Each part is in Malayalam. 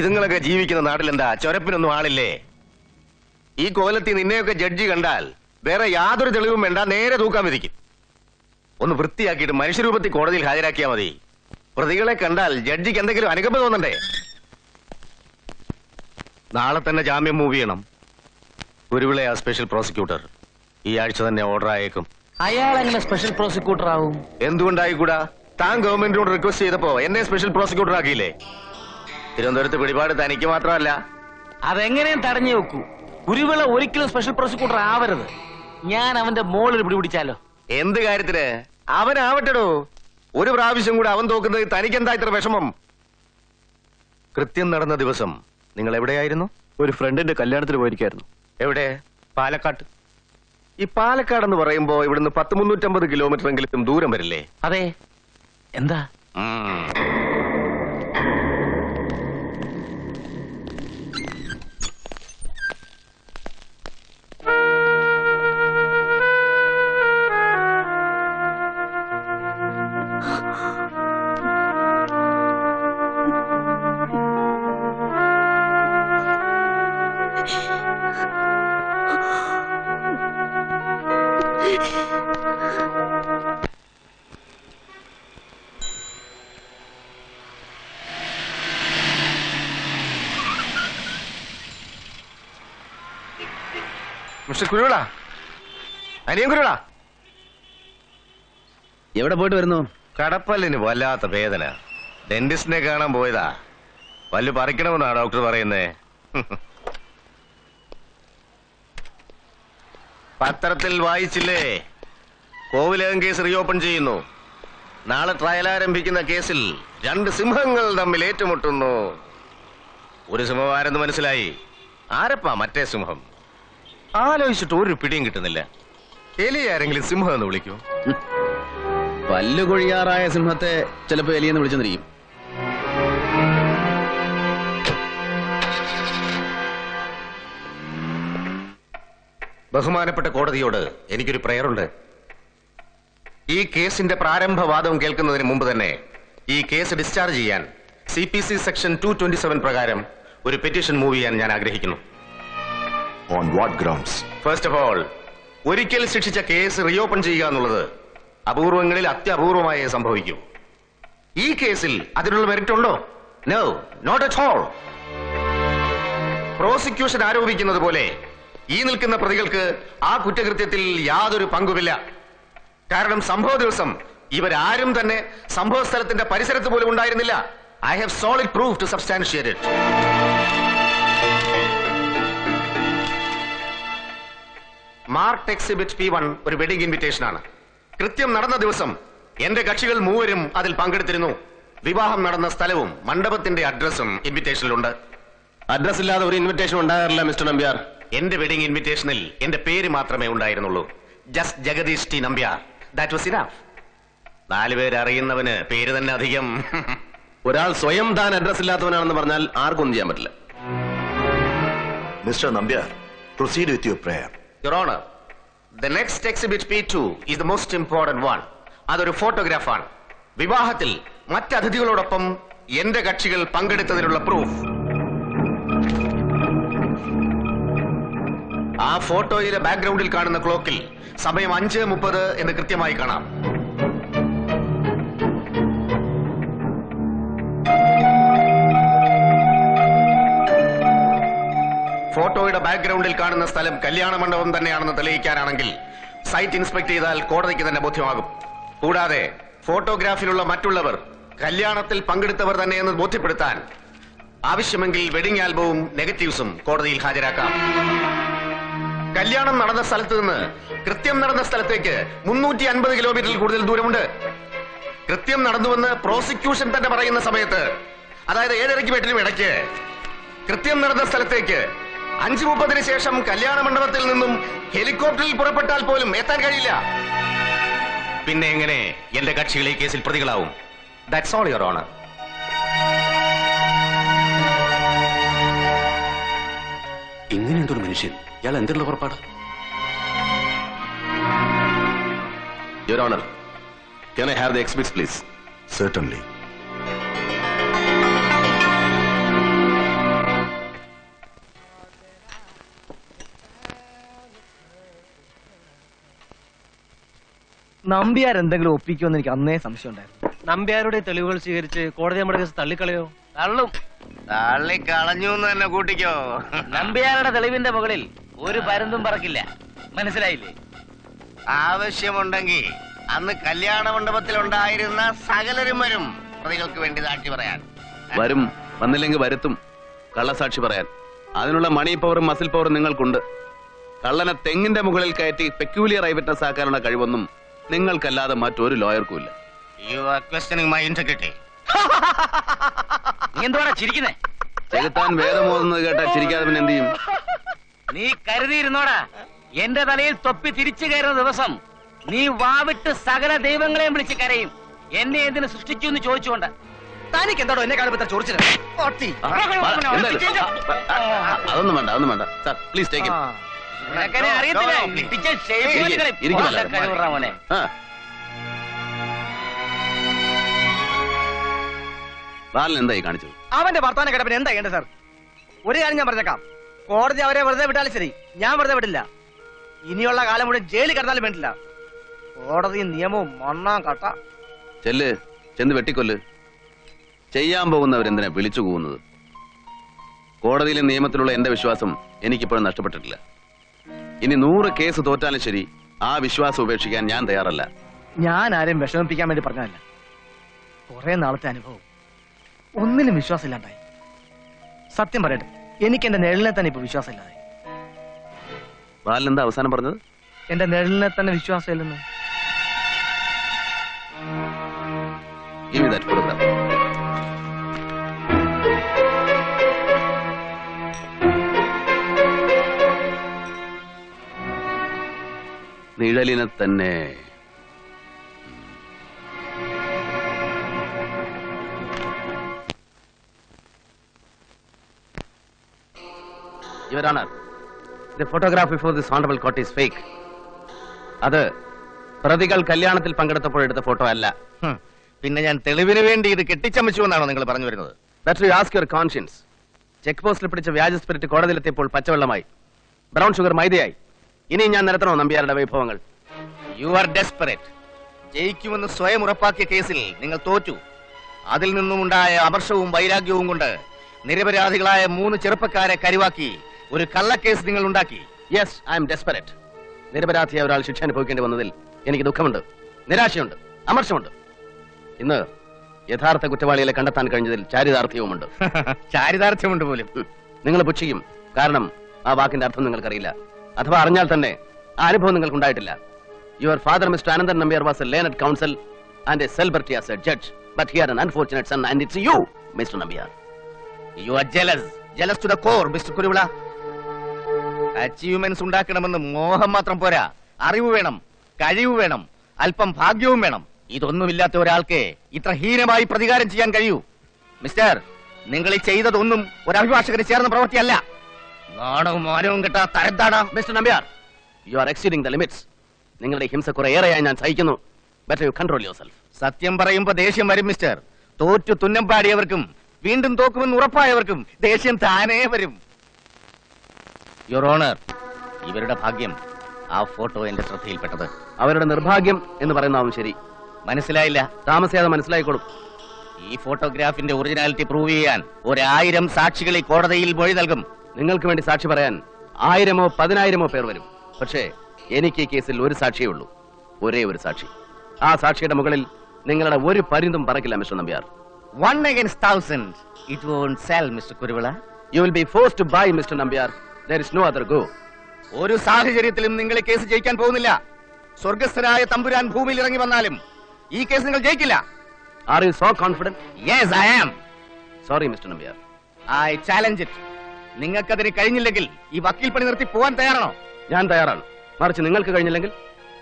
ഇതുങ്ങളൊക്കെ ജീവിക്കുന്ന നാട്ടിലെന്താ? ചൊരപ്പിനൊന്നും ആളില്ലേ? ഈ കോലത്തിൽ നിന്നെയൊക്കെ ജഡ്ജി കണ്ടാൽ വേറെ യാതൊരു തെളിവും വേണ്ട നേരെ തൂക്കാൻ വിധിക്കും. ഒന്ന് വൃത്തിയാക്കിയിട്ട് മനുഷ്യരൂപത്തിൽ കോടതിയിൽ ഹാജരാക്കിയാൽ മതി. പ്രതികളെ കണ്ടാൽ ജഡ്ജിക്ക് എന്തെങ്കിലും അനുകമ്പ തോന്നണ്ടേ? നാളെ തന്നെ ജാമ്യം മൂവ് ചെയ്യണം. ഗുരുവിളെ ആ സ്പെഷ്യൽ പ്രോസിക്യൂട്ടർ ഈ ആഴ്ച തന്നെ ഓർഡർ ആയേക്കും. അയാൾ എങ്ങനെ സ്പെഷ്യൽ പ്രോസിക്യൂട്ടർ ആവും? എന്തുകൊണ്ടായിക്കൂടാ? താൻ ഗവൺമെന്റിനോട് റിക്വസ്റ്റ് ചെയ്തപ്പോ എന്നെ സ്പെഷ്യൽ പ്രോസിക്യൂട്ടർ ആക്കിയില്ലേ? തിരുവനന്തപുരത്ത് പിടിപാട് തനിക്ക് മാത്രമല്ല. അതെങ്ങനെയും തടഞ്ഞു വെക്കൂ. കുരുവിള ഒരിക്കലും സ്പെഷ്യൽ പ്രോസിക്യൂട്ടർ ആവരുത്. ഞാൻ അവന്റെ മോളിൽ പിടിപിടിച്ചാലോ? എന്ത് കാര്യത്തിന്? അവനാവട്ടെടോ. ഒരു പ്രാവശ്യം കൂടെ അവൻ തോക്കുന്നത് തനിക്കെന്താ ഇത്ര വിഷമം? കൃത്യം നടന്ന ദിവസം നിങ്ങൾ എവിടെയായിരുന്നു? ഒരു ഫ്രണ്ടിന്റെ കല്യാണത്തിന് പോയിരിക്കായിരുന്നു. എവിടെ? പാലക്കാട്ട്. ഈ പാലക്കാട് എന്ന് പറയുമ്പോ ഇവിടുന്ന് പത്ത് മുന്നൂറ്റമ്പത് കിലോമീറ്റർ എങ്കിലും ദൂരം വരില്ലേ? അതെ. എന്താ? മിസ്റ്റർ കുരുവിള. അനിയൻ കുരുവിള. എവിടെ പോയിട്ട് വരുന്നു? കടപ്പല്ലിന് വല്ലാത്ത വേദന. ഡെന്റിസ്റ്റിനെ കാണാൻ പോയതാ. പല്ല് പറിക്കണമെന്നാ ഡോക്ടർ പറയുന്നേ. പത്രത്തിൽ വായിച്ചില്ലേ? കോവിലകം കേസ് റീഓപ്പൺ ചെയ്യുന്നു. നാളെ ട്രയൽ ആരംഭിക്കുന്ന കേസിൽ രണ്ട് സിംഹങ്ങൾ തമ്മിൽ ഏറ്റുമുട്ടുന്നു. ഒരു സിംഹം ആരെന്ന് മനസ്സിലായി. ആരപ്പാ മറ്റേ സിംഹം? ആലോചിച്ചിട്ട് ഒരു പിടിയും കിട്ടുന്നില്ല. എലി ആരെങ്കിലും സിംഹം എന്ന് വിളിക്കൂ. പല്ലുകൊഴിയാറായ സിംഹത്തെ ചിലപ്പോ എലിയെന്ന് വിളിച്ചെന്നിരിക്കും. ബഹുമാനപ്പെട്ട കോടതിയോട് എനിക്കൊരു പ്രയറുണ്ട്. ഈ കേസിന്റെ പ്രാരംഭവാദം കേൾക്കുന്നതിന് മുമ്പ് തന്നെ ഈ കേസ് ഡിസ്ചാർജ് ചെയ്യാൻ C P C section two twenty seven പ്രകാരം ഒരു പെറ്റീഷൻ മൂവ് ചെയ്യാൻ ഞാൻ ആഗ്രഹിക്കുന്നു. On what grounds first of all ഒരിക്കൽ ശിക്ഷിച്ച കേസ് റീഓപ്പൺ ചെയ്യുക എന്നുള്ളത് അപൂർവങ്ങളിൽ അത്യപൂർവമായേ സംഭവിക്കൂ. ഈ കേസിൽ അതിനുള്ള മെറിറ്റ് ഉണ്ടോ? No not at all prosecution ആരോപിക്കുന്നത് പോലെ ഈ നിൽക്കുന്ന പ്രതികൾക്ക് ആ കുറ്റകൃത്യത്തിൽ യാതൊരു പങ്കുമില്ല. കാരണം സംഭവ ദിവസം ഇവരാരും തന്നെ സംഭവ സ്ഥലത്തിന്റെ പരിസരത്ത് പോലും ഉണ്ടായിരുന്നില്ല. I have solid proof to substantiate mark exhibit P one ഒരു വെഡിംഗ് ഇൻവിറ്റേഷൻ ആണ്. കൃത്യം നടന്ന ദിവസം എന്റെ കക്ഷികൾ മൂവരും അതിൽ പങ്കെടുത്തിരുന്നു. വിവാഹം നടന്ന സ്ഥലവും മണ്ഡപത്തിന്റെ അഡ്രസ്സും ഇൻവിറ്റേഷനിലുണ്ട് അഡ്രസ് ഇല്ലാതെ ഒരു ഇൻവിറ്റേഷൻ ഉണ്ടാകാറില്ല മിസ്റ്റർ നമ്പ്യാർ. എന്റെ വെഡിംഗ് ഇൻവിറ്റേഷനിൽ എന്റെ പേര് മാത്രമേ ഉണ്ടായിരുന്നുള്ളൂ. Just Jagadish T Nambiar. That was enough നാലുപേര് അറിയുന്നവന് പേര് തന്നെ അധികം. ഒരാൾ സ്വയം താൻ അഡ്രസ് ഇല്ലാത്തവനാണെന്ന് പറഞ്ഞാൽ ആർക്കും ഒന്നും ചെയ്യാൻ പറ്റില്ല. Mister Nambiar proceed with your prayer. Your honour the next exhibit P two is the most important one അതൊരു ഫോട്ടോഗ്രാഫാണ് വിവാഹത്തിൽ മറ്റതിഥികളോടൊപ്പം എന്റെ കക്ഷികൾ പങ്കെടുത്തതിനുള്ള പ്രൂഫ് ആ ഫോട്ടോയിലെ ബാക്ക്ഗ്രൗണ്ടിൽ കാണുന്ന ക്ലോക്കിൽ സമയം അഞ്ച് മുപ്പത് എന്ന് കൃത്യമായി കാണാം. ഫോട്ടോയുടെ ബാക്ക്ഗ്രൗണ്ടിൽ കാണുന്ന സ്ഥലം കല്യാണ മണ്ഡപം തന്നെയാണെന്ന് തെളിയിക്കാനാണെങ്കിൽ സൈറ്റ് ഇൻസ്പെക്ട് ചെയ്താൽ കോടതിക്ക് തന്നെ ബോധ്യമാകും. കൂടാതെ ഫോട്ടോഗ്രാഫിലുള്ള മറ്റുള്ളവർ കല്യാണത്തിൽ പങ്കെടുത്തവർ തന്നെയെന്ന് ബോധ്യപ്പെടുത്താൻ ആവശ്യമെങ്കിൽ വെഡിംഗ് ആൽബവും നെഗറ്റീവ്സും കോടതിയിൽ ഹാജരാക്കാം. കല്യാണം നടന്ന സ്ഥലത്ത് നിന്ന് കൃത്യം നടന്ന സ്ഥലത്തേക്ക് മുന്നൂറ്റി അൻപത് കിലോമീറ്ററിൽ കൂടുതൽ ദൂരമുണ്ട്. കൃത്യം നടന്നുവെന്ന് പ്രോസിക്യൂഷൻ തന്നെ പറയുന്ന സമയത്ത് അതായത് ഏഴരയ്ക്ക് എട്ടിനും ഇടയ്ക്ക് കൃത്യം നടന്ന സ്ഥലത്തേക്ക് അഞ്ചു മുപ്പതിന് ശേഷം കല്യാണ മണ്ഡപത്തിൽ നിന്നും ഹെലികോപ്റ്ററിൽ പുറപ്പെട്ടാൽ പോലും എത്താൻ കഴിയില്ല. പിന്നെ എങ്ങനെ എന്റെ കക്ഷികൾ ഈ കേസിൽ പ്രതികളാവും? ദാറ്റ്സ് ഓൾ യുവർ ഓണർ ഇങ്ങനെയുണ്ടൊരു മനുഷ്യൻ? ഇയാൾ എന്തിനുള്ള പുറപ്പാട്? Your honour can I have the excuse please Certainly. Nambiar എന്തെങ്കിലും ഒപ്പിക്കുമെന്ന് എനിക്ക് അന്നേ സംശയം ഉണ്ടായിരുന്നു നമ്പ്യാരുടെ തെളിവുകൾ സ്വീകരിച്ച് കോടതി നമ്മുടെ കേസ് തള്ളിക്കളയോ? തള്ളും. തള്ളി കളഞ്ഞു എന്ന് തന്നെ കൂട്ടിക്കോ. നമ്പ്യാരുടെ തെളിവിന്റെ മുകളിൽ ഒരു പരുന്തും പറക്കില്ല. മനസ്സിലായില്ലേ? ആവശ്യമുണ്ടെങ്കിൽ അന്ന് കല്യാണ മണ്ഡപത്തിൽ ഉണ്ടായിരുന്ന സകലരും വരും. പ്രതികൾക്ക് വേണ്ടി സാക്ഷി പറയാൻ. വരും. വന്നില്ലെങ്കിൽ വരുത്തും. കള്ളസാക്ഷി പറയാൻ. അതിനുള്ള മണി പവറും മസിൽ പവറും നിങ്ങൾക്കുണ്ട്. കള്ളനെ തെങ്ങിന്റെ മുകളിൽ കയറ്റി പെക്യൂലിയർ ഐ വിറ്റ്നസ് ആക്കാനുള്ള കഴിവൊന്നും നിങ്ങൾക്കല്ലാതെ മറ്റൊരു ലോയർക്കും ഇല്ല you are questioning my integrity നീ എന്തുവാടാ ചിരിക്കുന്നേ ചെകുത്താൻ വേദമോതുന്നത് കേട്ടാ ചിരിക്കാതെ പിന്നെ എന്ത് ചെയ്യും നീ കരുതിയിരുന്നോടാ എന്റെ തലയിൽ തൊപ്പി തിരിച്ചു കയറുന്ന ദിവസം നീ വാവിട്ട് സകല ദൈവങ്ങളെയും വിളിച്ച് കരയും എന്നെ എന്തിനു സൃഷ്ടിച്ചു എന്ന് ചോദിച്ചുകൊണ്ട് തനിക്ക് എന്താണോ എന്നെ കാണുമ്പോ ചോദിച്ചത് അതൊന്നും വേണ്ട അതൊന്നും വേണ്ട സാർ പ്ലീസ് ടേക്ക് നിനക്കനെ ബാലൻ എന്തായി കാണിച്ചത്? അവന്റെ വർത്താന കിടപ്പിന് എന്താ ചെയ്യേണ്ടത് സാർ? ഒരു കാര്യം ഞാൻ പറഞ്ഞേക്കാം. കോടതി അവരെ വെറുതെ വിട്ടാലും ശരി. ഞാൻ വെറുതെ വിടില്ല. ഇനിയുള്ള കാലം മുഴുവൻ ജയിലിൽ കിടന്നാലും വേണ്ടില്ല. കോടതി നിയമവും മണ്ണാം കട്ട. ചെല്ല് ചെന്ന് വെട്ടിക്കൊല്ല്. ചെയ്യാൻ പോകുന്നവരെന്തിനാ വിളിച്ചു പോകുന്നത് കോടതിയിലെ നിയമത്തിലുള്ള എന്റെ വിശ്വാസം എനിക്കിപ്പോഴും നഷ്ടപ്പെട്ടിട്ടില്ല. ഇനി നൂറ് കേസ് തോറ്റാലും ശരി. ആ വിശ്വാസം ഉപേക്ഷിക്കാൻ ഞാൻ തയ്യാറല്ല. ഞാൻ ആരെയും വിഷമിപ്പിക്കാൻ വേണ്ടി പറഞ്ഞതല്ല. കുറെ നാളത്തെ അനുഭവം. ഒന്നിലും വിശ്വാസമില്ലാണ്ടായി സത്യം പറയട്ടെ എനിക്ക് എന്റെ നിഴലിനെ തന്നെ ഇപ്പൊ വിശ്വാസമില്ലാതെ ബാലൻ എന്താ അവസാനം പറഞ്ഞത്? എന്റെ നിഴലിനെ തന്നെ വിശ്വാസമില്ലെന്ന്. Give me that photograph. നിഴലിനെ തന്നെ photograph before this honorable court is fake. അത് പ്രതികൾ കല്യാണത്തിൽ പങ്കെടുത്തപ്പോൾ എടുത്ത ഫോട്ടോ അല്ല. പിന്നെ ഞാൻ തെളിവിന് വേണ്ടി ഇത് കെട്ടിച്ചമച്ചു എന്നാണോ നിങ്ങൾ പറഞ്ഞു വരുന്നത്? That you ask your conscience check പോസ്റ്റിൽ പിടിച്ച വ്യാജ സ്പിരിറ്റ് കോടതിയിലെത്തിയപ്പോൾ പച്ചവെള്ളമായി. ബ്രൗൺ ഷുഗർ മൈദയായി. ഇനി ഞാൻ നിരത്തണോ നമ്പ്യാരുടെ വൈഭവങ്ങൾ? യു ആർ ഡെസ്പെറേറ്റ് ജയിക്കുമെന്ന് സ്വയം ഉറപ്പാക്കിയ കേസിൽ നിങ്ങൾ തോറ്റു. അതിൽ നിന്നുമുണ്ടായ അമർഷവും വൈരാഗ്യവും കൊണ്ട് നിരപരാധികളായ മൂന്ന് ചെറുപ്പക്കാരെ കരുവാക്കി ഒരു കള്ളക്കേസ് നിങ്ങൾ ഉണ്ടാക്കി. യെസ് ഐ എം ഡെസ്പെറേറ്റ് നിരപരാധിയായ ഒരാൾ ശിക്ഷ അനുഭവിക്കേണ്ടി വന്നതിൽ എനിക്ക് ദുഃഖമുണ്ട്. നിരാശയുണ്ട്. അമർഷമുണ്ട്. ഇന്ന് യഥാർത്ഥ കുറ്റവാളികളെ കണ്ടെത്താൻ കഴിഞ്ഞതിൽ ചാരിതാർത്ഥ്യവുമുണ്ട്. ചാരിതാർത്ഥ്യമുണ്ട് പോലും. നിങ്ങൾ പുച്ഛിക്കും. കാരണം ആ വാക്കിന്റെ അർത്ഥം നിങ്ങൾക്കറിയില്ല. അഥവാ അറിഞ്ഞാൽ തന്നെ ആ അനുഭവം നിങ്ങൾക്ക് ഉണ്ടായിട്ടില്ല your father mister Ananthan Nambiar was a learned counsel and a celebrity as a judge but here an unfortunate son and it's you mister Nambiar you are jealous jealous to the core mister Kuruvila achievements ഉണ്ടാക്കണമെന്ന് മോഹം മാത്രം പോരാ. അറിവ് വേണം കഴിവ് വേണം അല്പം ഭാഗ്യവും വേണം. ഇതൊന്നുമില്ലാത്ത ഒരാൾക്ക് ഇത്ര ഹീനമായി പ്രതികാരം ചെയ്യാൻ കഴിയൂ. മിസ്റ്റർ നിങ്ങൾ ഈ ചെയ്തതൊന്നും ഒരു അഭിഭാഷകന് ചേർന്ന പ്രവൃത്തിയല്ല. നാണവും മാനവും കിട്ടാ തരത്താണ് mister Nambiar you are exceeding the limits നിങ്ങളുടെ ഹിംസ കുറെ ഏറെയായി ഞാൻ സഹിക്കുന്നു. Better you control your self സത്യം പറയുമ്പോ ദേഷ്യം വരും മിസ്റ്റർ. തോറ്റു തുന്നം പാടിയവർക്കും വീണ്ടും തോക്കുമെന്ന് ഉറപ്പായവർക്കും ദേഷ്യം താനേ വരും. യുവർ ഓണർ ഇവരുടെ ഭാഗ്യം ആ ഫോട്ടോ എന്റെ ശ്രദ്ധയിൽപ്പെട്ടത്. അവരുടെ നിർഭാഗ്യം എന്ന് പറയുന്നതാവും ശരി. മനസ്സിലായില്ല? താമസിയാതെ മനസ്സിലായിക്കോളും. ഈ ഫോട്ടോഗ്രാഫിന്റെ ഒറിജിനാലിറ്റി പ്രൂവ് ചെയ്യാൻ ഒരായിരം സാക്ഷികളെ കോടതിയിൽ മൊഴി നൽകും. നിങ്ങൾക്ക് വേണ്ടി സാക്ഷി പറയാൻ ആയിരമോ പതിനായിരമോ പേർ വരും. പക്ഷേ എനിക്ക് ഈ കേസിൽ ഒരു സാക്ഷിയേ ഉള്ളൂ. ഒരേ ഒരു സാക്ഷി. ആ സാക്ഷിയുടെ മുകളിൽ നിങ്ങളുടെ ഒരു പരിന്തും പറക്കില്ല mister Nambiar. One against thousand it won't sell mister Kuruvila you will be force to by mister Nambiar there is no other go ഒരു സാഹചര്യത്തിലും നിങ്ങൾ ഈ കേസ് ജയിക്കാൻ പോകുന്നില്ല. സ്വർഗസ്ഥനായ തമ്പുരാൻ ഭൂമിയിൽ ഇറങ്ങി വന്നാലും ഈ കേസ് നിങ്ങൾ ജയിക്കില്ല. Are you so confident yes I am sorry mister Nambiar I challenge it നിങ്ങൾക്കതിന് കഴിഞ്ഞില്ലെങ്കിൽ ഈ വക്കീൽ പണി നിർത്തി പോവാൻ തയ്യാറാണോ? ഞാൻ തയ്യാറാണ്. മറിച്ച് നിങ്ങൾക്ക് കഴിഞ്ഞില്ലെങ്കിൽ?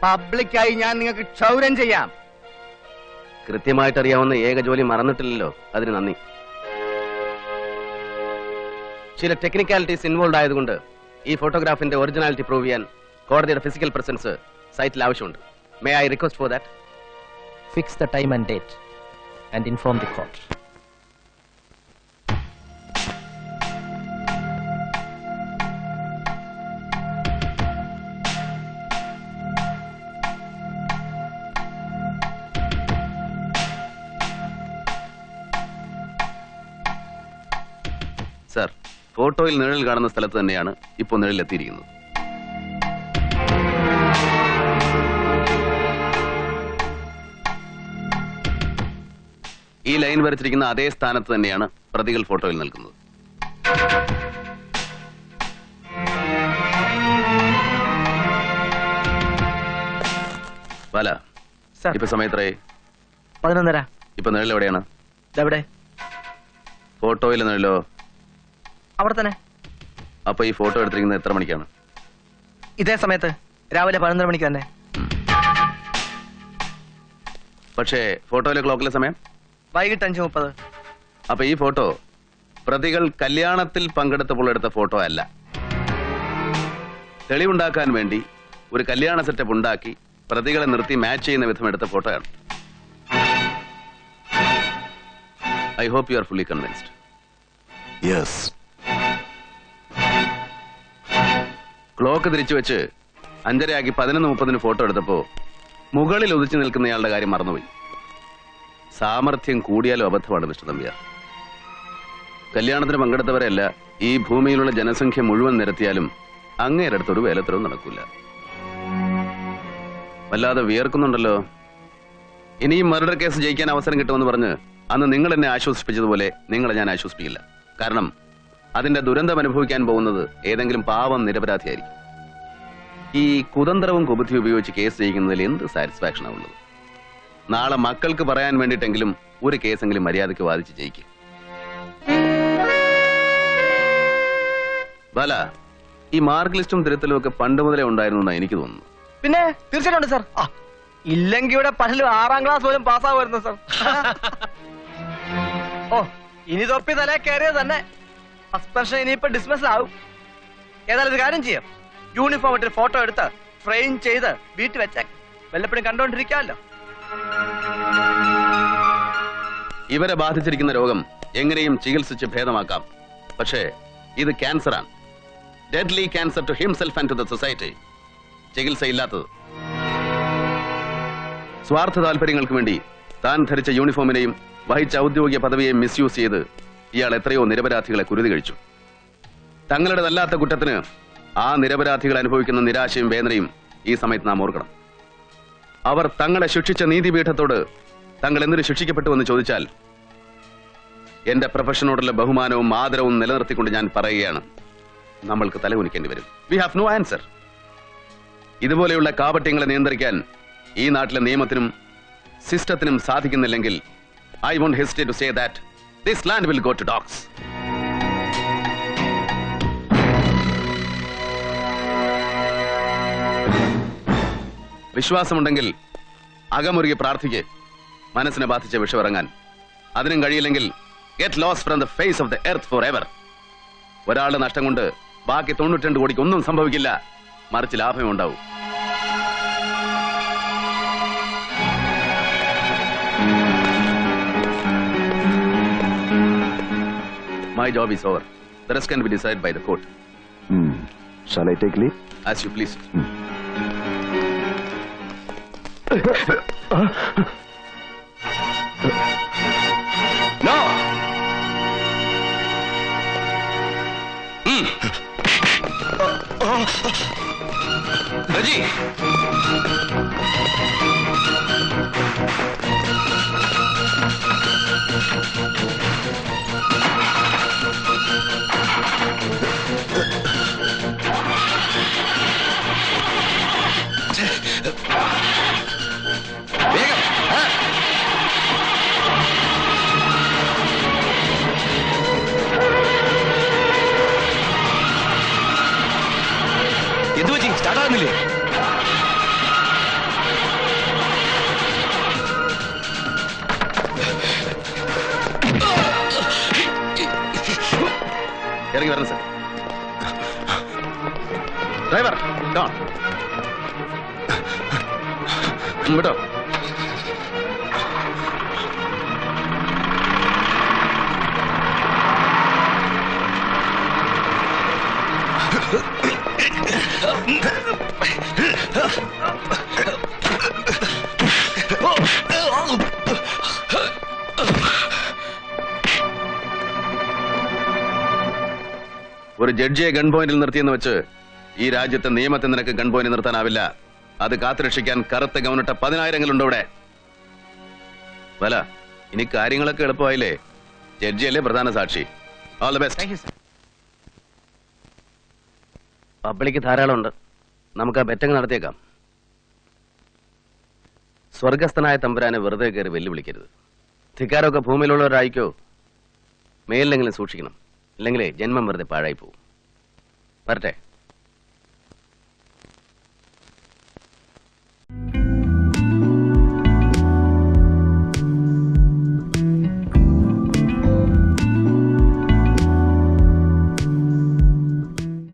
പബ്ലിക്കായി ഞാൻ നിങ്ങൾക്ക് ക്ഷൗരം ചെയ്യാം. കൃത്യമായിട്ട് അറിയാവുന്ന ഏക ജോലി മറന്നിട്ടില്ലല്ലോ. അതിന് നന്ദി. ചില ടെക്നിക്കാലിറ്റീസ് ഇൻവോൾവ് ആയതുകൊണ്ട് ഈ ഫോട്ടോഗ്രാഫിന്റെ ഒറിജിനാലിറ്റി പ്രൂവ് ചെയ്യാൻ കോടതിയുടെ ഫിസിക്കൽ പ്രസൻസ് സൈറ്റിൽ ആവശ്യമുണ്ട്. May I request for that fix the time and date and inform the court. ഫോട്ടോയിൽ നിഴൽ കാണുന്ന സ്ഥലത്ത് തന്നെയാണ് ഇപ്പോൾ നിഴൽ എത്തിയിരിക്കുന്നത് ഈ ലൈൻ വരച്ചിരിക്കുന്ന അതേ സ്ഥാനത്ത് തന്നെയാണ് പ്രതികൾ ഫോട്ടോയിൽ നിൽക്കുന്നത്. ബാല സർ. ഇപ്പൊ സമയത്രേ? പതിനൊന്നര. ഇപ്പൊ നിഴൽ എവിടെയാണ്? ഇതെവിടെ? ഫോട്ടോയിൽ നിഴലോ? അവിടെ തന്നെ അപ്പൊ ഈ ഫോട്ടോ എടുത്തിരിക്കുന്നത് എത്ര മണിക്കാണ്? ഇതേ സമയത്ത് രാവിലെ പതിനൊന്നര മണിക്ക് തന്നെ. പക്ഷേ ഫോട്ടോയിലെ ക്ലോക്കിലെ സമയം? വൈകിട്ട് അഞ്ച് മുപ്പത്. അപ്പൊ ഈ ഫോട്ടോ പ്രതികൾ കല്യാണത്തിൽ പങ്കെടുത്തപ്പോൾ എടുത്ത ഫോട്ടോ അല്ല. തെളിവുണ്ടാക്കാൻ വേണ്ടി ഒരു കല്യാണ സെറ്റപ്പ് ഉണ്ടാക്കി പ്രതികളെ നിർത്തി മാച്ച് ചെയ്യുന്ന വിധം എടുത്ത ഫോട്ടോയാണ്. I hope you are fully convinced. Yes clock തിരിച്ചു വെച്ച് അഞ്ചരയാക്കി പതിനൊന്ന് മുപ്പതിന് ഫോട്ടോ എടുത്തപ്പോ മുകളിൽ ഉദിച്ചു നിൽക്കുന്നയാളുടെ കാര്യം മറന്നുപോയി. സാമർഥ്യം കൂടിയാലും അബദ്ധമാണ് മിസ്റ്റർ തമ്പിയാർ കല്യാണത്തിന് പങ്കെടുത്തവരെയല്ല ഈ ഭൂമിയിലുള്ള ജനസംഖ്യ മുഴുവൻ നിരത്തിയാലും അങ്ങേരടുത്തൊരു വേലത്തരവും നടക്കൂല. വല്ലാതെ വിയർക്കുന്നുണ്ടല്ലോ. ഇനിയും മർഡർ കേസ് ജയിക്കാൻ അവസരം കിട്ടുമെന്ന് പറഞ്ഞ് അന്ന് നിങ്ങൾ എന്നെ ആശ്വസിപ്പിച്ചതുപോലെ നിങ്ങളെ ഞാൻ ആശ്വസിപ്പിക്കില്ല. കാരണം അതിന്റെ ദുരന്തം അനുഭവിക്കാൻ പോകുന്നത് ഏതെങ്കിലും പാവം നിരപരാധിയായിരിക്കും. ഈ കുതന്ത്രവും കുബുദ്ധി ഉപയോഗിച്ച് കേസ് ചെയ്യുന്നതിൽ എന്ത് സാറ്റിസ്ഫാക്ഷൻ ഉള്ളത്? നാളെ മക്കൾക്ക് പറയാൻ വേണ്ടിയിട്ടെങ്കിലും ഒരു കേസെങ്കിലും മര്യാദയ്ക്ക് വാദിച്ച് ജയിക്കും. ബാല ഈ മാർക്ക് ലിസ്റ്റും തിരുത്തലും ഒക്കെ പണ്ട് മുതലേ ഉണ്ടായിരുന്നു എനിക്ക് തോന്നുന്നു. പിന്നെ തീർച്ചയായിട്ടും സാർ. ഇല്ലെങ്കിൽ ഇവിടെ പലരും ആറാം ക്ലാസ് പോലും പാസ്സാവുമായിരുന്നു സാർ. ഓ ഇനി തൊപ്പി തലേ കയറിയത് തന്നെ. സസ്പെൻഷൻ ഇനിയിപ്പോ ഡിസ്മിസ് ആവും. ഏതായാലും ഒരു കാര്യം ചെയ്യാം. യൂണിഫോം ഇട്ട് ഫോട്ടോ എടുത്ത് ഫ്രെയിം ചെയ്ത് വീട്ടിൽ വെച്ചേക്ക് വല്ലപ്പോഴും കണ്ടോണ്ടിരിക്കാമല്ലോ. ഇവരെ ബാധിച്ചിരിക്കുന്ന രോഗം എങ്ങനെയും ചികിത്സിച്ച് ഭേദമാക്കാം. പക്ഷേ ഇത് ക്യാൻസറാണ്. Deadly cancer to himself and to the society ചികിത്സയില്ലാത്തത്. സ്വാർത്ഥ താല്പര്യങ്ങൾക്ക് വേണ്ടി താൻ ധരിച്ച യൂണിഫോമിനെയും വഹിച്ച ഔദ്യോഗിക പദവിയെയും മിസ്യൂസ് ചെയ്ത് ഇയാൾ എത്രയോ നിരപരാധികളെ കുരുതി കഴിച്ചു. തങ്ങളുടെ തങ്ങളുടേതല്ലാത്ത കുറ്റത്തിന് ആ നിരപരാധികൾ അനുഭവിക്കുന്ന നിരാശയും വേദനയും ഈ സമയത്ത് നാം ഓർക്കണം. അവർ തങ്ങളെ ശിക്ഷിച്ച നീതിപീഠത്തോട് തങ്ങൾ എന്തിനു ശിക്ഷിക്കപ്പെട്ടുവെന്ന് ചോദിച്ചാൽ എന്റെ പ്രൊഫഷനോടുള്ള ബഹുമാനവും ആദരവും നിലനിർത്തിക്കൊണ്ട് ഞാൻ പറയുകയാണ്. നമ്മൾക്ക് തലകുനിക്കേണ്ടി വരും. വി ഹാവ് നോ ആൻസർ ഇതുപോലെയുള്ള കാപട്യങ്ങളെ നിയന്ത്രിക്കാൻ ഈ നാട്ടിലെ നിയമത്തിനും സിസ്റ്റത്തിനും സാധിക്കുന്നില്ലെങ്കിൽ I won't hesitate to say that this land will go to dogs. വിശ്വാസമുണ്ടെങ്കിൽ അകമുറുകി പ്രാർത്ഥിക്ക്. മനസ്സിനെ ബാധിച്ച വിഷമിറങ്ങാൻ അതിനും കഴിയില്ലെങ്കിൽ get lost from the face of the earth forever ഒരാളുടെ നഷ്ടം കൊണ്ട് ബാക്കി തൊണ്ണൂറ്റിരണ്ട് കോടിക്ക് ഒന്നും സംഭവിക്കില്ല. മറിച്ച് ലാഭമേ ഉണ്ടാവൂ My job is over. The rest can be decided by the court. Hmm. Shall I take leave? As you please. Hmm. no! Hmm. Uh, uh. Raji! എന്ത് പറ്റി? സ്റ്റാർട്ടാകുന്നില്ലേ ഇറങ്ങി വരണം സർ. Driver Don. വിട്ടോ ഒരു ജഡ്ജിയെ ഗൺ പോയിന്റിൽ നിർത്തിയെന്ന് വെച്ച് ഈ രാജ്യത്തെ നിയമത്തെ നിനക്ക് ഗൺ പോയിന്റ് നിർത്താനാവില്ല. അത് കാത്തുരക്ഷിക്കാൻ കറുത്ത ഗവണിട്ട പതിനായിരങ്ങളുണ്ട് ഇവിടെ. വല ഇനി കാര്യങ്ങളൊക്കെ എളുപ്പമായില്ലേ? ജഡ്ജിയല്ലേ പ്രധാന സാക്ഷി. ഓൾ ദ ബെസ്റ്റ് പബ്ലിക് ധാരാളമുണ്ട്. നമുക്ക് ആ ബെറ്റങ് നടത്തിയേക്കാം. സ്വർഗസ്ഥനായ തമ്പുരാനെ വെറുതെ കയറി വെല്ലുവിളിക്കരുത്. ധിക്കാരമൊക്കെ ഭൂമിയിലുള്ളവരായിക്കോ മേലിലെങ്കിലും സൂക്ഷിക്കണം. ഇല്ലെങ്കിലേ ജന്മം വെറുതെ പാഴായി പോവും വരട്ടെ.